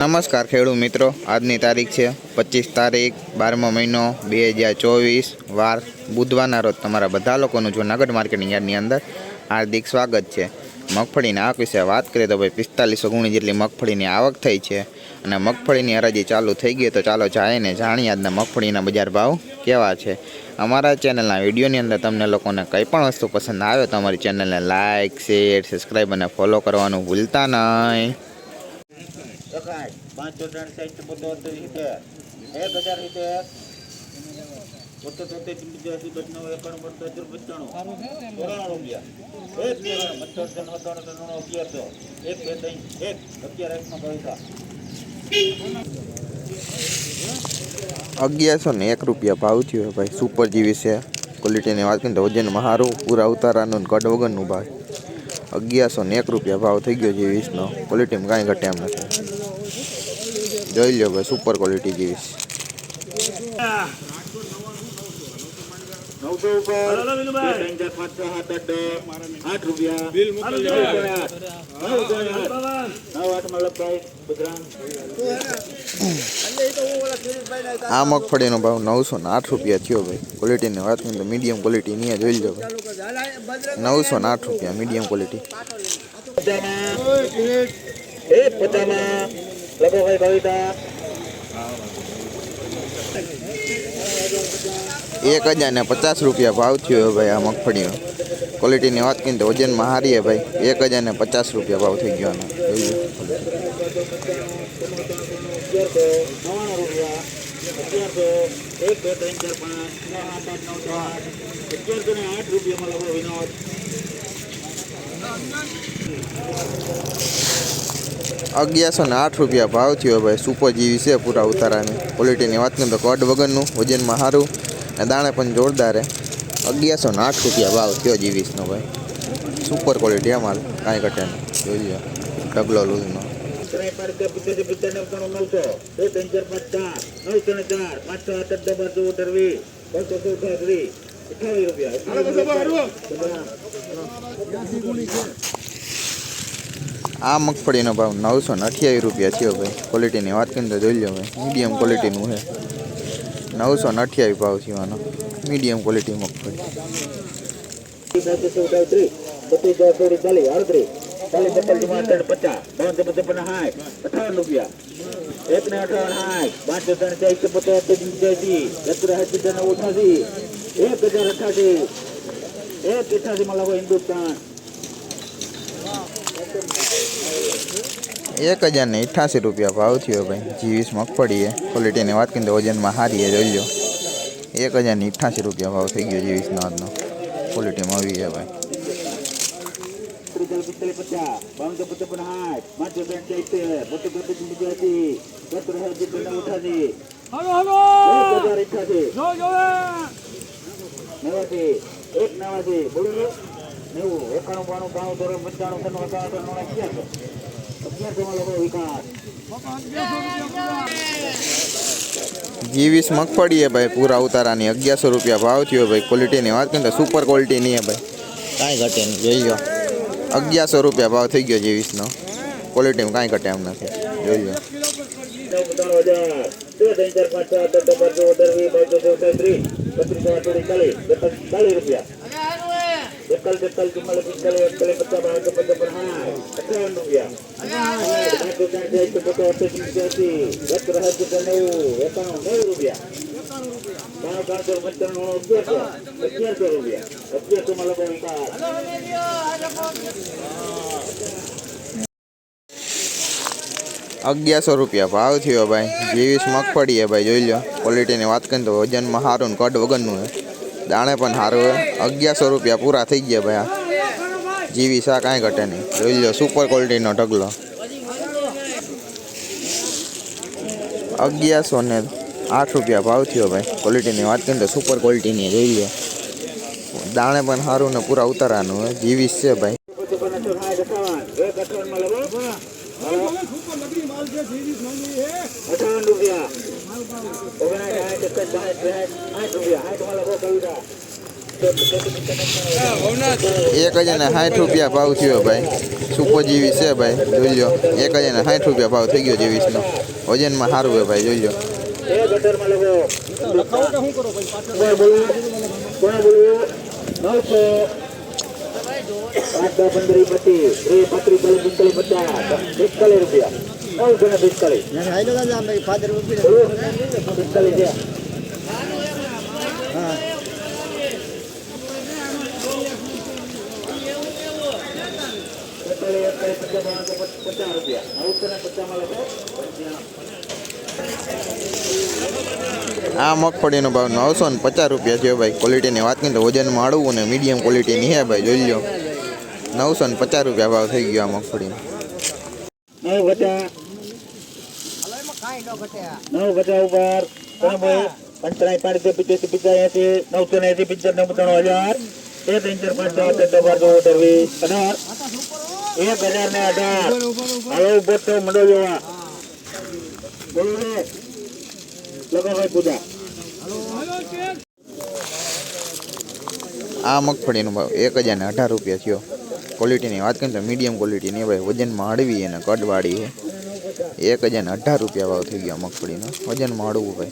નમસ્કાર ખેડૂત મિત્રો. આજની તારીખ છે પચીસ તારીખ, બારમો મહિનો બે હજાર ચોવીસ. વાર બુધવારના રોજ તમારા બધા લોકોનું જૂનાગઢ માર્કેટિંગ યાર્ડની અંદર હાર્દિક સ્વાગત છે. મગફળીની આવક વિશે વાત કરીએ તો ભાઈ પિસ્તાલીસો ગુણી જેટલી મગફળીની આવક થઈ છે અને મગફળીની હરાજી ચાલુ થઈ ગઈ તો ચાલો જાઈને જાણીએ આજના મગફળીના બજાર ભાવ કેવા છે. અમારા ચેનલના વિડીયોની અંદર તમને લોકોને કંઈ પણ વસ્તુ પસંદ આવે તો અમારી ચેનલને લાઇક શેર, સબસ્ક્રાઈબ અને ફોલો કરવાનું ભૂલતા નહીં. એકાઠ પાંચસો ત્રણ સાઠ બોતેર સિત્તેર એક હજાર સિત્તેર બોતેર તોતેર પંચ્યાસી પંચાણું એકાણું પંચોતેર પંચાણું. ચોરાણું રૂપિયા. એક ચોરાણું પંચોતેર નવ્વાણું ત્રાણું અગિયારસો એક, બે, ત્રણ, એક, અગિયાર એકમાં પૈસા. અગિયારસો ને એક રૂપિયા ભાવ થયો ભાઈ. સુપર જીવી છે ક્વોલિટીની વાત કરીએ તો વજનમાં સારું પૂરા ઉતારાનું ને કડ વગરનું ભાવ અગિયારસો ને એક રૂપિયા ભાવ થઈ ગયો જીવીસનો ક્વોલિટીમાં કાંઈ ઘટે એમ નથી. જોઈ લો ભાઈ સુપર ક્વોલિટી જીવીસ. નવસો ઉપર ત્રણ પાંચ છ સાત આઠ આઠ રૂપિયા નવ આઠ ગુજરાત આ મગફળીનો ભાવ નવસો ને આઠ રૂપિયા થયો ભાઈ. ક્વોલિટીની વાત તો મીડિયમ ક્વોલિટી નહીં જોઈ લો ભાઈ. નવસો ને આઠ રૂપિયા મીડિયમ ક્વોલિટી પોતાના એક પચામાં લગોભાઈ કવિતા એક હજાર ને પચાસ રૂપિયા ભાવ થયો ભાઈ આ મગફળીનો. ક્વોલિટીની વાત કરીએ તો વજનમાં સારી છે ભાઈ. એક હજાર ને પચાસ રૂપિયા ભાવ થઈ ગયો આનો. જોઈ લો. અગિયારસો નવ્વાણું રૂપિયા અગિયારસો એક બે ત્રણ ચાર પાંચ છ સાત આઠ નવ દસ આઠ અગિયારસો ને આઠ રૂપિયામાં લગો વિનોદ અગિયારસો ને આઠ રૂપિયા ભાવ થયો ભાઈ. સુપર જીવી છે પૂરા ઉતારાની. ક્વોલિટીની વાત કરીએ તો કડ વગરનું વજનમાં સારું અને દાણે પણ જોરદાર. છે અગિયારસો ને આઠ રૂપિયા ભાવ થયો જીવીસનો ભાઈ. સુપર ક્વોલિટી અમાર, કાંઈ ઘટે નહીં. જોઈ લો ઢગલો લૂઝનો રૂપિયા આ મગફળીનો ભાવ નવસો ને અઠ્યાવીસ રૂપિયા થયો ભાઈ. ક્વોલિટીની વાત કરીને તો જોઈ લો ભાઈ મીડિયમ ક્વોલિટીનું છે. નવસો ને અઠ્યાવીસ ભાવ થયો મીડિયમ ક્વોલિટી મગફળી. પાંચસો ચાલીસ ચાલીસ ત્રણ પચાસ ત્રેપન ત્રેપન સાઠ અઠાવન રૂપિયા એક ને અઠાવન સાઠ પાંચસો ત્રણ ચાલીસ પચાસ પંચ્યાસી સત્તર એસી ત્રણ અઠાસી, એક હજાર અઠાસી એક અઠાસી માં હિન્દુસ્તાન. એક હજાર ને અઠ્યાસી રૂપિયા ભાવ થયો ભાઈ. જીવીસ મગફળી છે ક્વોલિટીની વાત કરીએ તો વજનમાં સારી છે જોઈ લો એક હજાર ને અઠ્યાસી રૂપિયા ભાવ થઈ ગયો જીવીસનો આજનો. ક્વોલિટીમાં આવી છે ભાઈ. ત્રીસ પિસ્તાલીસ પચાસ બાવન ત્રેપન ત્રેપન સાઠ પાંચસો ત્રણ ચાલીસ બોતેર બોતેર પંચ્યાસી સત્તર એસી ત્રણ અઠાસી એક હજાર અઠાસી નેવાસી એક નેવાસી બોલું નેવું એકાણું બાણું બાણું ત્રણ પંચાણું ત્રણ અઠાણું ત્રણ અગિયારસો અગિયારસો માં લોકો વિકાસ જીવીસ મગફળી ભાઈ પૂરા ઉતારાની અગિયારસો રૂપિયા ભાવ થયો ભાઈ ક્વોલિટીની વાત કરીએ સુપર ક્વોલિટીની હે ભાઈ કાંઈ ઘટે નહીં જોઈ લો અગિયારસો રૂપિયા ભાવ થઈ ગયો જીવીસનો ક્વોલિટીમાં કાંઈ ઘટે એમ નથી જોઈ લો ત્રણ ચાલીસ બેતાલીસ ચાલીસ રૂપિયા એકતાલીસ તેતાલીસ ચુમ્માલીસ પિસ્તાલીસ એકતાલીસ પચાસ બાવન ચોપન ચોપન સાઠ અઠાવન રૂપિયા પાંચસો ત્રણ ચાલીસ પચાસ અઠ્યાસી પંચ્યાસી સત્તર એસી નેવું એકાણું નેવું રૂપિયા બાણું ત્રણસો પંચાણું અગિયારસો અગિયારસો રૂપિયા અગિયારસો માં લોકો વિકાસ અગિયારસો રૂપિયા ભાવ થયો ભાઈ જીવીસ મગફળી છે ભાઈ જોઈ લો ક્વોલિટીની વાત કરીએ તો વજનમાં સારું ને કડ વગરનું છે દાણે પણ સારું અગિયારસો રૂપિયા પૂરા થઈ ગયા ભાઈ જીવી શા કાંઈ ઘટે નહીં. જોઈ લો સુપર ક્વોલિટીનો ઢગલો. અગિયારસો ને આઠ રૂપિયા ભાવ થયો ભાઈ. ક્વોલિટીની વાત કરીએ તો સુપર ક્વોલિટીની જોઈ લો. દાણે પણ સારું ને પૂરા ઉતારાનું હોય. જીવીસ છે ભાઈ. રૂપિયા. એક હજાર ને સાઠ રૂપિયા ભાવ થયો ભાઈ. સુપર જેવી છે ભાઈ, જોઈ લો એક હજાર ને સાઠ રૂપિયા ભાવ થઈ ગયો જીવીસનો. વજનમાં સારું છે ભાઈ, જોઈ લો એ ગટરમાં લોકો કોણ બોલવું કોણ બોલવું નવસો પાંચ દસ પંદર પચીસ ત્રીસ પાંત્રીસ ચાલીસ રૂપિયા. ને પચાસમાં લોકો આ મગફળીનો ભાવ નવસો ને પચાસ રૂપિયા છે ભાઈ. ક્વોલિટીની વાત કરીએ તો વજનમાં હળવું અને મીડિયમ ક્વોલિટીની હે ભાઈ, જોઈ લો નવસો ને પચાસ રૂપિયા ભાવ થઈ ગયો આ મગફળીનો. નવ પચાસ પચાસ ઉપર આ મગફળી પંચાયત પિત્યાસી પિત્યાસી નવસો એસી પિત્યાસી નવ હજાર. એક ત્રણ ચાર પાંચ છ સાત આઠ નવ બાર ચૌદ પંદર વીસ અઢાર. એક હજાર ને અઢાર. હાલો ઊભો તો મંડો જોવા બોલો રે લગો પૂજા. આ મગફળીનો ભાવ એક હજાર ને અઢાર રૂપિયા થયો. ક્વોલિટીની વાત કરીએ તો મીડિયમ ક્વોલિટીની ભાઈ. વજનમાં હળવી અને કડવાળી છે. એક હજાર અઢાર રૂપિયા ભાવ થઈ ગયો મગફળીનો. વજનમાં હળવું ભાઈ